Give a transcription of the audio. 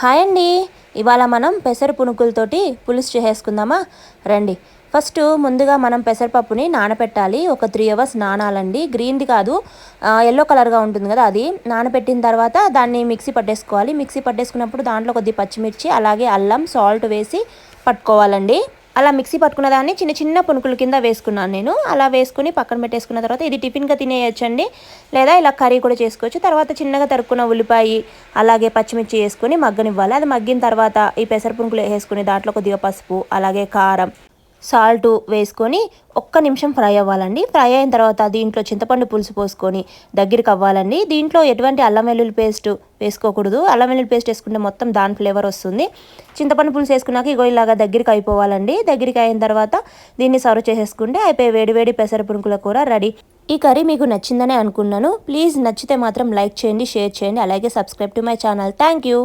Hi అండి ఇవాళ మనం పెసర పునుకులతోటి పులుసు చేసేసుకుందామా? రండి. ఫస్ట్ ముందుగా మనం పెసరపప్పుని నానపెట్టాలి. ఒక త్రీ అవర్స్ నానాలండి. గ్రీన్ది కాదు ఎల్లో కలర్గా ఉంటుంది కదా అది. నానపెట్టిన తర్వాత దాన్ని మిక్సీ పట్టేసుకోవాలి. మిక్సీ పట్టేసుకున్నప్పుడు దాంట్లో కొద్ది పచ్చిమిర్చి అలాగే అల్లం సాల్ట్ వేసి పట్టుకోవాలండి. అలా మిక్సీ పట్టుకున్న దాన్ని చిన్న చిన్న పునుకుల కింద వేసుకున్నాను నేను. అలా వేసుకుని పక్కన పెట్టేసుకున్న తర్వాత ఇది టిఫిన్గా తినేయచ్చండి. లేదా ఇలా కర్రీ కూడా చేసుకోవచ్చు. తర్వాత చిన్నగా తరుక్కున్న ఉల్లిపాయ అలాగే పచ్చిమిర్చి వేసుకుని మగ్గనివ్వాలి. అది మగ్గిన తర్వాత ఈ పెసర పునుకులు వేసుకుని దాంట్లో కొద్దిగా పసుపు అలాగే కారం సాల్ట్ వేసుకొని ఒక్క నిమిషం ఫ్రై అవ్వాలండి. ఫ్రై అయిన తర్వాత దీంట్లో చింతపండు పులుసు పోసుకొని దగ్గరికి అవ్వాలండి. దీంట్లో ఎటువంటి అల్లం వెల్లుల్లి పేస్ట్ వేసుకోకూడదు. అల్లం వెల్లుల్లి పేస్ట్ వేసుకుంటే మొత్తం దాని ఫ్లేవర్ వస్తుంది. చింతపండు పులుసు వేసుకున్నాక ఇగో ఇలాగా దగ్గరికి అయిపోవాలండి. దగ్గరికి అయిన తర్వాత దీన్ని సర్వ్ చేసేసుకుంటే అయిపోయి వేడివేడి పెసర పునుకుల కూర రెడీ. ఈ కర్రీ మీకు నచ్చిందనే అనుకున్నాను. ప్లీజ్ నచ్చితే మాత్రం లైక్ చేయండి షేర్ చేయండి అలాగే subscribe to my channel. Thank you.